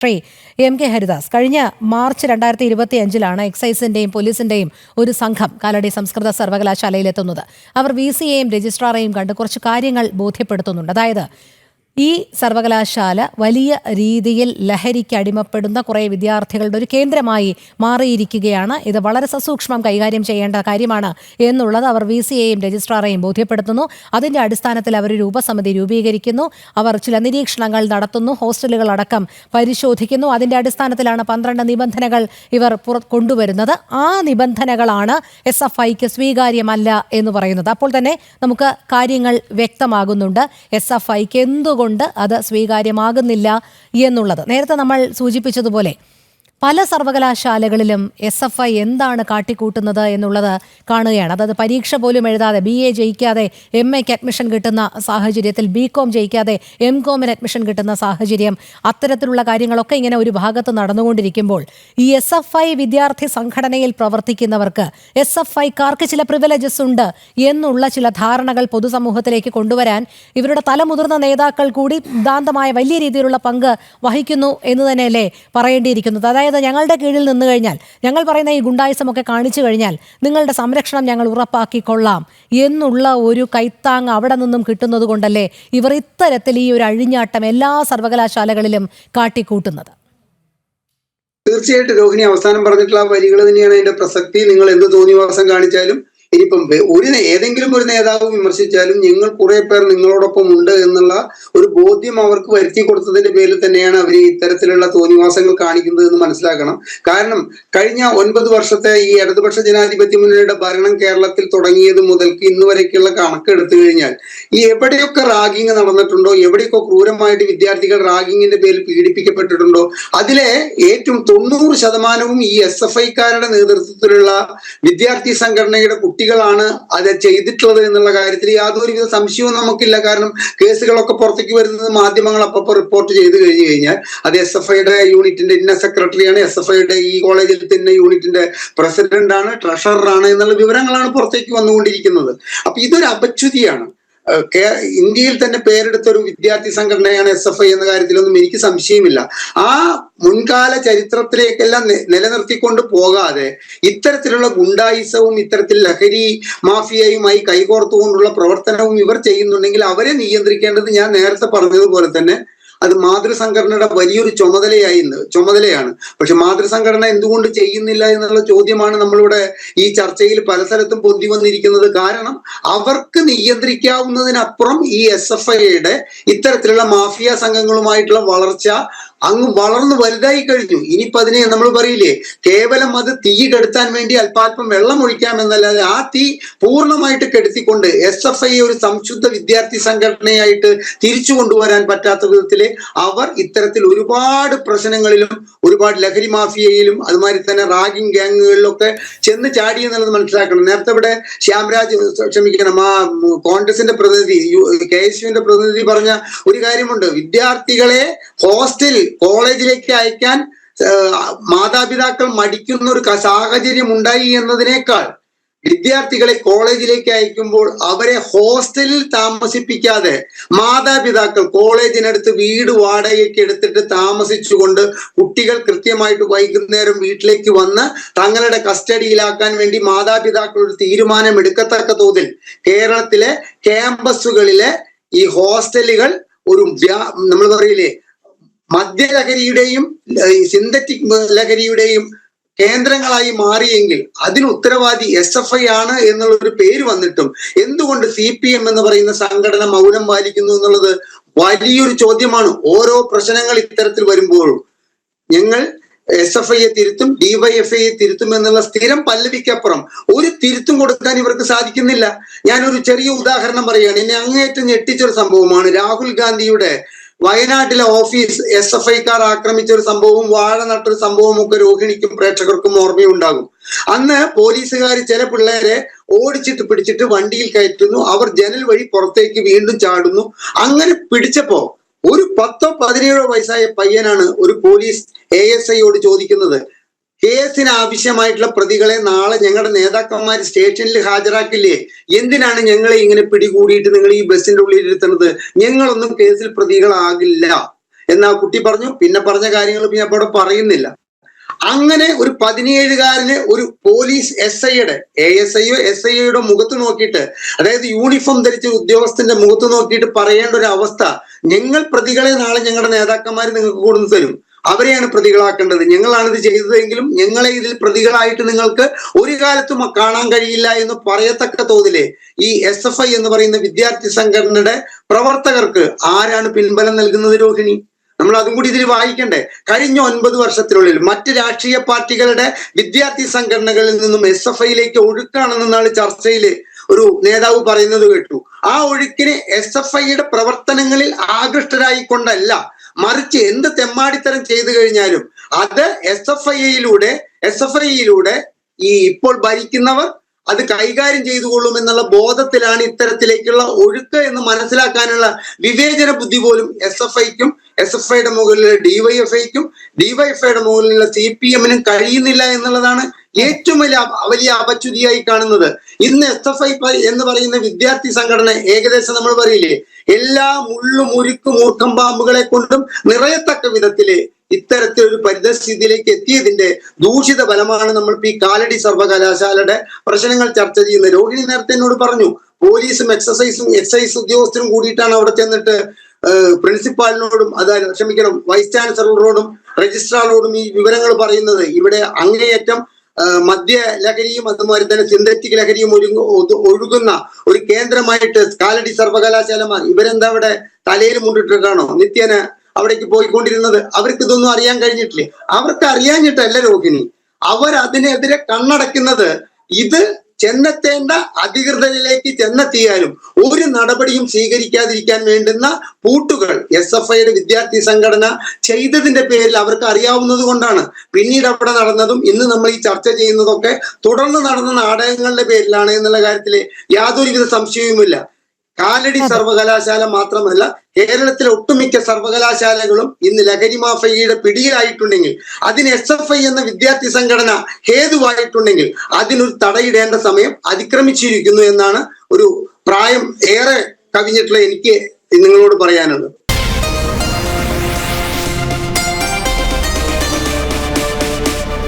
Shri M K Haridas. കഴിഞ്ഞ March രണ്ടായിരത്തി ഇരുപത്തി അഞ്ചിലാണ് എക്സൈസിന്റെയും പോലീസിന്റെയും ഒരു സംഘം കാലടി സംസ്കൃത സർവകലാശാലയിലെത്തുന്നത്. അവർ വി സിയെയും രജിസ്ട്രാറെയും കണ്ട് കുറച്ച് കാര്യങ്ങൾ ബോധ്യപ്പെടുത്തുന്നുണ്ട്. അതായത് ഈ സർവകലാശാല വലിയ രീതിയിൽ ലഹരിക്ക് അടിമപ്പെടുന്ന കുറേ വിദ്യാർത്ഥികളുടെ ഒരു കേന്ദ്രമായി മാറിയിരിക്കുകയാണ്. ഇത് വളരെ സസൂക്ഷ്മം കൈകാര്യം ചെയ്യേണ്ട കാര്യമാണ് എന്നുള്ളത് അവർ വി സിയെയും രജിസ്ട്രാറേയും ബോധ്യപ്പെടുത്തുന്നു. അതിന്റെ അടിസ്ഥാനത്തിൽ അവർ ഒരു ഉപസമിതി രൂപീകരിക്കുന്നു. അവർ ചില നിരീക്ഷണങ്ങൾ നടത്തുന്നു. ഹോസ്റ്റലുകളടക്കം പരിശോധിക്കുന്നു. അതിന്റെ അടിസ്ഥാനത്തിലാണ് പന്ത്രണ്ട് നിബന്ധനകൾ ഇവർ കൊണ്ടുവരുന്നത്. ആ നിബന്ധനകളാണ് എസ് എഫ് ഐക്ക് സ്വീകാര്യമല്ല എന്ന് പറയുന്നത്. അപ്പോൾ തന്നെ നമുക്ക് കാര്യങ്ങൾ വ്യക്തമാകുന്നുണ്ട്. എസ് എഫ് ഐക്ക് എന്തുകൊണ്ട് അത് സ്വീകാര്യമാകുന്നില്ല എന്നുള്ളത്. നേരത്തെ നമ്മൾ സൂചിപ്പിച്ചതുപോലെ പല സർവകലാശാലകളിലും എസ് എഫ് ഐ എന്താണ് കാട്ടിക്കൂട്ടുന്നത് എന്നുള്ളത് കാണുകയാണ്. അതായത് പരീക്ഷ പോലും എഴുതാതെ ബി എ ജയിക്കാതെ എം എക്ക് അഡ്മിഷൻ കിട്ടുന്ന സാഹചര്യത്തിൽ ബി കോം ജയിക്കാതെ എം കോമിന് അഡ്മിഷൻ കിട്ടുന്ന സാഹചര്യം അത്തരത്തിലുള്ള കാര്യങ്ങളൊക്കെ ഇങ്ങനെ ഒരു ഭാഗത്ത് നടന്നുകൊണ്ടിരിക്കുമ്പോൾ ഈ എസ് എഫ് ഐ വിദ്യാർത്ഥി സംഘടനയിൽ പ്രവർത്തിക്കുന്നവർക്ക് എസ് എഫ് ഐക്കാർക്ക് ചില പ്രിവിലേജസ് ഉണ്ട് എന്നുള്ള ചില ധാരണകൾ പൊതുസമൂഹത്തിലേക്ക് കൊണ്ടുവരാൻ ഇവരുടെ തലമുതിർന്ന നേതാക്കൾ കൂടി ദാന്തമായ വലിയ രീതിയിലുള്ള പങ്ക് വഹിക്കുന്നു എന്ന് തന്നെയല്ലേ പറയേണ്ടിയിരിക്കുന്നത്. അതായത് ഞങ്ങളുടെ കീഴിൽ നിന്ന് കഴിഞ്ഞാൽ ഞങ്ങൾ പറയുന്ന ഈ ഗുണ്ടായുസമൊക്കെ കാണിച്ചു കഴിഞ്ഞാൽ നിങ്ങളുടെ സംരക്ഷണം ഞങ്ങൾ ഉറപ്പാക്കിക്കൊള്ളാം എന്നുള്ള ഒരു കൈത്താങ് അവിടെ നിന്നും കിട്ടുന്നത് കൊണ്ടല്ലേ ഇവർ ഇത്തരത്തിൽ ഈ ഒരു അഴിഞ്ഞാട്ടം എല്ലാ സർവകലാശാലകളിലും കാട്ടിക്കൂട്ടുന്നത്? തീർച്ചയായിട്ടും രോഹിണി അവസാനം പറഞ്ഞിട്ടുള്ള വരികൾ തന്നെയാണ് അതിന്റെ പ്രസക്തി. നിങ്ങൾ എന്ത് തോന്നിവാസം കാണിച്ചാലും ഇനിയിപ്പം ഒരു ഏതെങ്കിലും ഒരു നേതാവ് വിമർശിച്ചാലും ഞങ്ങൾ കുറെ പേർ നിങ്ങളോടൊപ്പം ഉണ്ട് എന്നുള്ള ഒരു ബോധ്യം അവർക്ക് വരുത്തി കൊടുത്തതിന്റെ പേരിൽ തന്നെയാണ് അവർ ഇത്തരത്തിലുള്ള തോന്നിവാസങ്ങൾ കാണിക്കുന്നത് എന്ന് മനസ്സിലാക്കണം. കാരണം കഴിഞ്ഞ ഒൻപത് വർഷത്തെ ഈ ഇടതുപക്ഷ ജനാധിപത്യ മുന്നണിയുടെ ഭരണം കേരളത്തിൽ തുടങ്ങിയത് മുതൽക്ക് ഇന്ന് വരേക്കുള്ള കണക്ക് എടുത്തു കഴിഞ്ഞാൽ ഈ എവിടെയൊക്കെ റാഗിങ് നടന്നിട്ടുണ്ടോ എവിടെയൊക്കെ ക്രൂരമായിട്ട് വിദ്യാർത്ഥികൾ റാഗിങ്ങിന്റെ പേരിൽ പീഡിപ്പിക്കപ്പെട്ടിട്ടുണ്ടോ അതിലെ ഏറ്റവും തൊണ്ണൂറ് ശതമാനവും ഈ എസ് എഫ് ഐക്കാരുടെ നേതൃത്വത്തിലുള്ള വിദ്യാർത്ഥി സംഘടനയുടെ കുട്ടികളാണ് അത് ചെയ്തിട്ടുള്ളത് എന്നുള്ള കാര്യത്തിൽ യാതൊരുവിധ സംശയവും നമുക്കില്ല. കാരണം കേസുകളൊക്കെ പുറത്തേക്ക് വരുന്നത് മാധ്യമങ്ങൾ അപ്പോൾ റിപ്പോർട്ട് ചെയ്ത് കഴിഞ്ഞു കഴിഞ്ഞാൽ അത് എസ് എഫ് ഐയുടെ യൂണിറ്റിന്റെ ഇന്ന സെക്രട്ടറിയാണ് എസ് എഫ് ഐയുടെ ഈ കോളേജിൽ തന്നെ യൂണിറ്റിന്റെ പ്രസിഡന്റ് ആണ് എന്നുള്ള വിവരങ്ങളാണ് പുറത്തേക്ക് വന്നുകൊണ്ടിരിക്കുന്നത്. അപ്പൊ ഇതൊരു അപച്യുതിയാണ്. ഇന്ത്യയിൽ തന്നെ പേരെടുത്ത ഒരു വിദ്യാർത്ഥി സംഘടനയാണ് എസ് എഫ് ഐ എന്ന കാര്യത്തിലൊന്നും എനിക്ക് സംശയമില്ല. ആ മുൻകാല ചരിത്രത്തിലേക്കെല്ലാം നിലനിർത്തിക്കൊണ്ട് പോകാതെ ഇത്തരത്തിലുള്ള ഗുണ്ടായിസവും ഇത്തരത്തിൽ ലഹരി മാഫിയയുമായി കൈകോർത്തുകൊണ്ടുള്ള പ്രവർത്തനവും ഇവർ ചെയ്യുന്നുണ്ടെങ്കിൽ അവരെ നിയന്ത്രിക്കേണ്ടത് ഞാൻ നേരത്തെ പറഞ്ഞതുപോലെ തന്നെ അത് മാതൃസംഘടനയുടെ വലിയൊരു ചുമതലയായി ചുമതലയാണ്. പക്ഷെ മാതൃസംഘടന എന്തുകൊണ്ട് ചെയ്യുന്നില്ല എന്നുള്ള ചോദ്യമാണ് നമ്മളിവിടെ ഈ ചർച്ചയിൽ പല സ്ഥലത്തും പൊന്തി വന്നിരിക്കുന്നത്. കാരണം അവർക്ക് നിയന്ത്രിക്കാവുന്നതിനപ്പുറം ഈ എസ് എഫ് ഐയുടെ ഇത്തരത്തിലുള്ള മാഫിയ സംഘങ്ങളുമായിട്ടുള്ള വളർച്ച അങ്ങ് വളർന്നു വലുതായി കഴിഞ്ഞു. ഇനിയിപ്പോ അതിനെ നമ്മൾ പറയില്ലേ കേവലം അത് തീ കെടുത്താൻ വേണ്ടി അല്പാൽപ്പം വെള്ളം ഒഴിക്കാം ഒഴിക്കാമെന്നല്ലാതെ ആ തീ പൂർണമായിട്ട് കെടുത്തിക്കൊണ്ട് എസ് എഫ് ഐ ഒരു സംശുദ്ധ വിദ്യാർത്ഥി സംഘടനയായിട്ട് തിരിച്ചു കൊണ്ടുവരാൻ പറ്റാത്ത വിധത്തിൽ അവർ ഇത്തരത്തിൽ ഒരുപാട് പ്രശ്നങ്ങളിലും ഒരുപാട് ലഹരി മാഫിയയിലും അതുമാതിരി തന്നെ റാഗിങ് ഗ്യാങ്ങുകളിലൊക്കെ ചെന്ന് ചാടി എന്നുള്ളത് മനസ്സിലാക്കണം. നേരത്തെ ഇവിടെ ശ്യാംരാജ് ക്ഷമിക്കണം ആ കോൺഗ്രസിന്റെ പ്രതിനിധി കെ എസ് യുവിന്റെ പ്രതിനിധി പറഞ്ഞ ഒരു കാര്യമുണ്ട്. വിദ്യാർത്ഥികളെ ഹോസ്റ്റൽ കോളേജിലേക്ക് അയക്കാൻ മാതാപിതാക്കൾ മടിക്കുന്ന ഒരു സാഹചര്യം ഉണ്ടായി എന്നതിനേക്കാൾ വിദ്യാർത്ഥികളെ കോളേജിലേക്ക് അയക്കുമ്പോൾ അവരെ ഹോസ്റ്റലിൽ താമസിപ്പിക്കാതെ മാതാപിതാക്കൾ കോളേജിനടുത്ത് വീട് വാടകയ്ക്ക് എടുത്തിട്ട് താമസിച്ചുകൊണ്ട് കുട്ടികൾ കൃത്യമായിട്ട് വൈകുന്നേരം വീട്ടിലേക്ക് വന്ന് തങ്ങളുടെ കസ്റ്റഡിയിലാക്കാൻ വേണ്ടി മാതാപിതാക്കൾ ഒരു തീരുമാനം എടുക്കത്തക്ക തോതിൽ കേരളത്തിലെ ക്യാമ്പസുകളിലെ ഈ ഹോസ്റ്റലുകൾ ഒരു നമ്മൾ പറയില്ലേ മദ്യലഹരിയുടെയും സിന്തറ്റിക് ലഹരിയുടെയും കേന്ദ്രങ്ങളായി മാറിയെങ്കിൽ അതിന് ഉത്തരവാദി എസ് എഫ് ഐ ആണ് എന്നുള്ള ഒരു പേര് വന്നിട്ടും എന്തുകൊണ്ട് സി പി എം എന്ന് പറയുന്ന സംഘടന മൗനം പാലിക്കുന്നു എന്നുള്ളത് വലിയൊരു ചോദ്യമാണ്. ഓരോ പ്രശ്നങ്ങൾ ഇത്തരത്തിൽ വരുമ്പോഴും ഞങ്ങൾ എസ് എഫ് ഐയെ തിരുത്തും ഡിവൈഎഫ്ഐയെ തിരുത്തും എന്നുള്ള സ്ഥിരം പല്ലവിക്കപ്പുറം ഒരു തിരുത്തും കൊടുക്കാൻ ഇവർക്ക് സാധിക്കുന്നില്ല. ഞാനൊരു ചെറിയ ഉദാഹരണം പറയുകയാണ് എന്നെ അങ്ങേയറ്റം ഞെട്ടിച്ചൊരു സംഭവമാണ്. രാഹുൽ ഗാന്ധിയുടെ വയനാട്ടിലെ ഓഫീസ് എസ് എഫ് ഐക്കാർ ആക്രമിച്ച ഒരു സംഭവവും വാഴ നട്ടൊരു സംഭവവും ഒക്കെ രോഹിണിക്കും പ്രേക്ഷകർക്കും ഓർമ്മയുണ്ടാകും. അന്ന് പോലീസുകാർ ചില പിള്ളേരെ ഓടിച്ചിട്ട് പിടിച്ചിട്ട് വണ്ടിയിൽ കയറ്റുന്നു. അവർ ജനൽ വഴി പുറത്തേക്ക് വീണ്ടും ചാടുന്നു. അങ്ങനെ പിടിച്ചപ്പോ ഒരു പത്തോ പതിനേഴോ വയസ്സായ പയ്യനാണ് ഒരു പോലീസ് എ എസ് ഐയോട് ചോദിക്കുന്നത്. കേസിന് ആവശ്യമായിട്ടുള്ള പ്രതികളെ നാളെ ഞങ്ങളുടെ നേതാക്കന്മാർ സ്റ്റേഷനിൽ ഹാജരാക്കില്ലേ? എന്തിനാണ് ഞങ്ങളെ ഇങ്ങനെ പിടികൂടിയിട്ട് നിങ്ങൾ ഈ ബസ്സിന്റെ ഉള്ളിൽ ഇരുത്തുന്നത്? ഞങ്ങളൊന്നും കേസിൽ പ്രതികളാകില്ല. എന്നാ കുട്ടി പറഞ്ഞു പിന്നെ പറഞ്ഞ കാര്യങ്ങൾ പിന്നെ അവിടെ പറയുന്നില്ല. അങ്ങനെ ഒരു പതിനേഴുകാരന് ഒരു പോലീസ് എസ് ഐയുടെ എ എസ് ഐയോ എസ് ഐയുടെ മുഖത്ത് നോക്കിയിട്ട് അതായത് യൂണിഫോം ധരിച്ച ഉദ്യോഗസ്ഥന്റെ മുഖത്ത് നോക്കിയിട്ട് പറയേണ്ട ഒരു അവസ്ഥ ഞങ്ങൾ പ്രതികളെ നാളെ ഞങ്ങളുടെ നേതാക്കന്മാർ നിങ്ങൾക്ക് കൊടുത്തു തരും. അവരെയാണ് പ്രതികളാക്കേണ്ടത്. ഞങ്ങളാണിത് ചെയ്തതെങ്കിലും ഞങ്ങളെ ഇതിൽ പ്രതികളായിട്ട് നിങ്ങൾക്ക് ഒരു കാലത്തും കാണാൻ കഴിയില്ല എന്ന് പറയത്തക്ക തോതിലെ ഈ എസ് എഫ് ഐ എന്ന് പറയുന്ന വിദ്യാർത്ഥി സംഘടനയുടെ പ്രവർത്തകർക്ക് ആരാണ് പിൻബലം നൽകുന്നത് രോഹിണി? നമ്മൾ അതും കൂടി ഇതിൽ വായിക്കണ്ടേ. കഴിഞ്ഞ ഒൻപത് വർഷത്തിനുള്ളിൽ മറ്റ് രാഷ്ട്രീയ പാർട്ടികളുടെ വിദ്യാർത്ഥി സംഘടനകളിൽ നിന്നും എസ് എഫ് ഐയിലേക്ക് ഒഴുക്കാണെന്നാണ് ചർച്ചയിൽ ഒരു നേതാവ് പറയുന്നത് കേട്ടു. ആ ഒഴുക്കിന് എസ് എഫ് ഐയുടെ പ്രവർത്തനങ്ങളിൽ ആകൃഷ്ടരായിക്കൊണ്ടല്ല മറിച്ച് എന്ത് തെമ്മാടിത്തരം ചെയ്തു കഴിഞ്ഞാലും അത് എസ് എഫ് ഐയിലൂടെ എസ് എഫ് ഐയിലൂടെ ഈ ഇപ്പോൾ ഭരിക്കുന്നവർ അത് കൈകാര്യം ചെയ്തുകൊള്ളും എന്നുള്ള ബോധത്തിലാണ് ഇത്തരത്തിലേക്കുള്ള ഒഴുക്ക് എന്ന് മനസ്സിലാക്കാനുള്ള വിവേചന ബുദ്ധി പോലും എസ് എഫ് ഐക്കും എസ് എഫ് ഐയുടെ മുകളിലുള്ള ഡിവൈഎഫ്ഐക്കും ഡിവൈഎഫ്ഐയുടെ മുകളിലുള്ള സി പി എമ്മിനും കഴിയുന്നില്ല എന്നുള്ളതാണ് ഏറ്റവും വലിയ വലിയ അപച്യുതിയായി കാണുന്നത്. ഇന്ന് എസ് എഫ് ഐ എന്ന് പറയുന്ന വിദ്യാർത്ഥി സംഘടന ഏകദേശം നമ്മൾ പറയില്ലേ? എല്ലാ മുള്ളും മുരുക്കും മൂർഖം പാമ്പുകളെ കൊണ്ടും നിറയത്തക്ക വിധത്തിൽ ഇത്തരത്തിൽ ഒരു പരിതസ്ഥിതിയിലേക്ക് എത്തിയതിന്റെ ദൂഷിത ഫലമാണ് നമ്മൾ ഈ കാലടി സർവകലാശാലയുടെ പ്രശ്നങ്ങൾ ചർച്ച ചെയ്യുന്നത് രോഹിണി നേരത്തെ എന്നോട് പറഞ്ഞു പോലീസും എക്സസൈസും എക്സൈസ് ഉദ്യോഗസ്ഥരും കൂടിയിട്ടാണ് അവിടെ ചെന്നിട്ട് പ്രിൻസിപ്പാളിനോടും അതായത് ക്ഷമിക്കണം വൈസ് ചാൻസലറോടും രജിസ്ട്രാറോടും ഈ വിവരങ്ങൾ പറയുന്നത്. ഇവിടെ അങ്ങേയറ്റം മദ്യ ലഹരിയും അതുമാതിരി തന്നെ സിന്തറ്റിക് ലഹരിയും ഒഴുകുന്ന ഒരു കേന്ദ്രമായിട്ട് കാലടി സർവകലാശാല ഇവരെന്താ അവിടെ തലയിൽ മുണ്ടിട്ടിട്ടാണോ നിത്യേന അവിടേക്ക് പോയിക്കൊണ്ടിരുന്നത്. അവർക്ക് ഇതൊന്നും അറിയാൻ കഴിഞ്ഞിട്ടില്ലേ. അവർക്ക് അറിയാഞ്ഞിട്ടല്ല രോഹിണി. അവർ അതിനെതിരെ കണ്ണടക്കുന്നത് ഇത് ചെന്നെത്തേണ്ട അധികൃതരിലേക്ക് ചെന്നെത്തിയാലും ഒരു നടപടിയും സ്വീകരിക്കാതിരിക്കാൻ വേണ്ടുന്ന പൂട്ടുകൾ എസ് എഫ് ഐയുടെ വിദ്യാർത്ഥി സംഘടന ചെയ്തതിന്റെ പേരിൽ അവർക്ക് അറിയാവുന്നത് കൊണ്ടാണ്. പിന്നീട് അവിടെ നടന്നതും ഇന്ന് നമ്മൾ ഈ ചർച്ച ചെയ്യുന്നതൊക്കെ തുടർന്ന് നടന്ന നാടകങ്ങളുടെ പേരിലാണ് എന്നുള്ള കാര്യത്തിൽ യാതൊരുവിധ സംശയവുമില്ല. കാലടി സർവകലാശാല മാത്രമല്ല കേരളത്തിലെ ഒട്ടുമിക്ക സർവകലാശാലകളും ഇന്ന് ലഹരി മാഫിയയുടെ പിടിയിലായിട്ടുണ്ടെങ്കിൽ അതിന് എസ് എഫ് ഐ എന്ന വിദ്യാർത്ഥി സംഘടന ഹേതുവായിട്ടുണ്ടെങ്കിൽ അതിനൊരു തടയിടേണ്ട സമയം അതിക്രമിച്ചിരിക്കുന്നു എന്നാണ് ഒരു പ്രായം ഏറെ കവിഞ്ഞിട്ടുള്ള എനിക്ക് നിങ്ങളോട് പറയാനുള്ളത്.